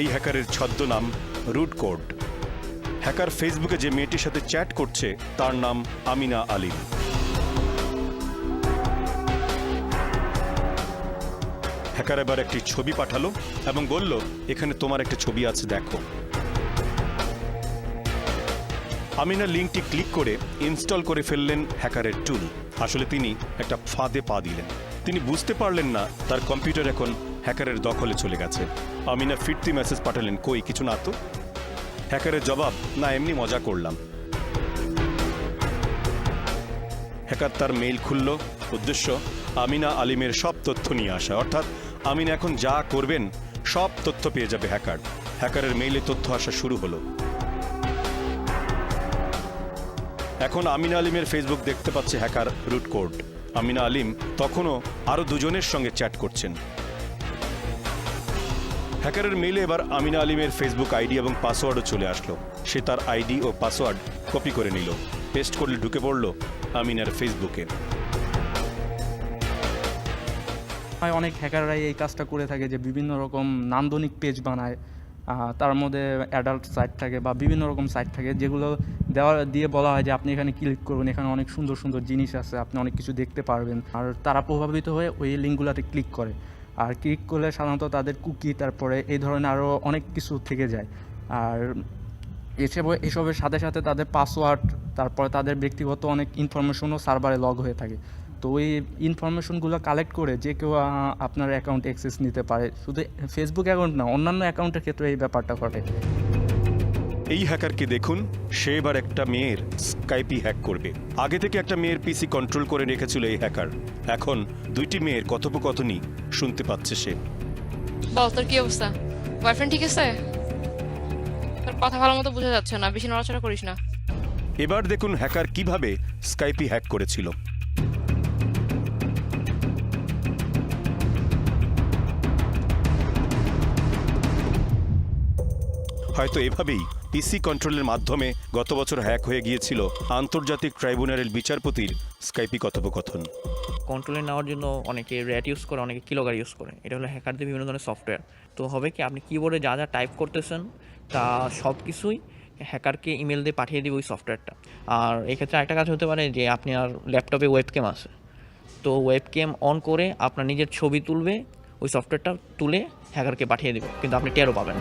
এই হ্যাকারের ছদ্মনাম root code hacker ফেসবুকে যে মেয়েটির সাথে চ্যাট করছে, তার নাম আমিনা আলিম হ্যাকার এবার একটি ছবি পাঠালো এবং বলল, এখানে তোমার একটা ছবি আছে, দেখো। আমিনা লিঙ্কটি ক্লিক করে ইনস্টল করে ফেললেন হ্যাকারের টুল। আসলে তিনি একটা ফাঁদে পা দিলেন। তিনি বুঝতে পারলেন না, তার কম্পিউটার এখন হ্যাকারের দখলে চলে গেছে। আমিনা ফিরতি মেসেজ পাঠালেন, কই, কিছু না তো? হ্যাকারের জবাব, না, এমনি মজা করলাম। হ্যাকার তার মেইল খুলল, উদ্দেশ্য, আমিনা আলিমের সব তথ্য নিয়ে আসা। অর্থাৎ, আমিনা এখন যা করবেন, সব তথ্য পেয়ে যাবে হ্যাকার। হ্যাকারের মেইলে তথ্য আসা শুরু হলো। এখন আমিনা আলিমের ফেসবুক দেখতে পাচ্ছে hacker root code. Amina Alim তখনও আরও দুজনের সঙ্গে চ্যাট করছেন। হ্যাকারের মেইলে এবার আমিনা আলিমের ফেসবুক আইডি এবং পাসওয়ার্ডও চলে আসলো। সে তার আইডি ও পাসওয়ার্ড কপি করে নিল, পেস্ট করলে ঢুকে পড়ল আমিনার ফেসবুকে। অনেক হ্যাকাররাই এই কাজটা করে থাকে যে বিভিন্ন রকম নান্দনিক পেজ বানায় তার মধ্যে অ্যাডাল্ট সাইট থাকে বা বিভিন্ন রকম সাইট থাকে যেগুলো দেওয়া, দিয়ে বলা হয় যে আপনি এখানে ক্লিক করবেন এখানে অনেক সুন্দর সুন্দর জিনিস আছে, আপনি অনেক কিছু দেখতে পারবেন। আর তারা প্রভাবিত হয়ে ওই লিঙ্কগুলোতে ক্লিক করে। আর ক্লিক করলে সাধারণত তাদের কুকি, তারপরে এই ধরনের আরও অনেক কিছু থেকে যায়। আর এসব, এসবের সাথে সাথে তাদের পাসওয়ার্ড তারপরে তাদের ব্যক্তিগত অনেক ইনফরমেশনও সার্ভারে লগ হয়ে থাকে। তো ওই ইনফরমেশনগুলো কালেক্ট করে যে কেউ আপনার অ্যাকাউন্ট অ্যাক্সেস নিতে পারে। শুধু ফেসবুক অ্যাকাউন্ট না, অন্যান্য অ্যাকাউন্টের ক্ষেত্রে এই ব্যাপারটা ঘটে। এই হ্যাকারকে দেখুন সে এবার একটা মেয়ের স্কাইপি হ্যাক করবে। আগে থেকে একটা মেয়ের পিসি কন্ট্রোল করে রেখেছিল এই হ্যাকার। এখন দুইটি মেয়ের কথোপকথনই শুনতে পাচ্ছে সে। বল তোর কি অবস্থা? বয়ফ্রেন্ড ঠিক আছে? তোর কথা ভালো মতো বোঝা যাচ্ছে না বেশি নড়াচড়া করিস না। এবার দেখুন হ্যাকার কীভাবে স্কাইপি হ্যাক করেছিল। হয়তো এভাবেই পিসি কন্ট্রোলের মাধ্যমে গত বছর হ্যাক হয়ে গিয়েছিল আন্তর্জাতিক ট্রাইব্যুনালের বিচারপতির স্কাইপি কথোপকথন। কন্ট্রোলে নেওয়ার জন্য অনেকে র্যাট ইউজ করে, অনেকে কিলোগার ইউজ করে। এটা হলো হ্যাকারদের বিভিন্ন ধরনের সফটওয়্যার তো হবে কি, আপনি কিবোর্ডে যা যা টাইপ করতেছেন, তা সব কিছুই হ্যাকারকে ইমেল দিয়ে পাঠিয়ে দিবে ওই সফটওয়্যারটা আর এক্ষেত্রে একটা কাজ হতে পারে যে, আপনি আর ল্যাপটপে ওয়েবক্যাম আছে। তো ওয়েবক্যাম অন করে আপনার নিজের ছবি তুলবে, ওই সফটওয়্যারটা তুলে হ্যাকারকে পাঠিয়ে দেবে। কিন্তু আপনি টেরও পাবেন।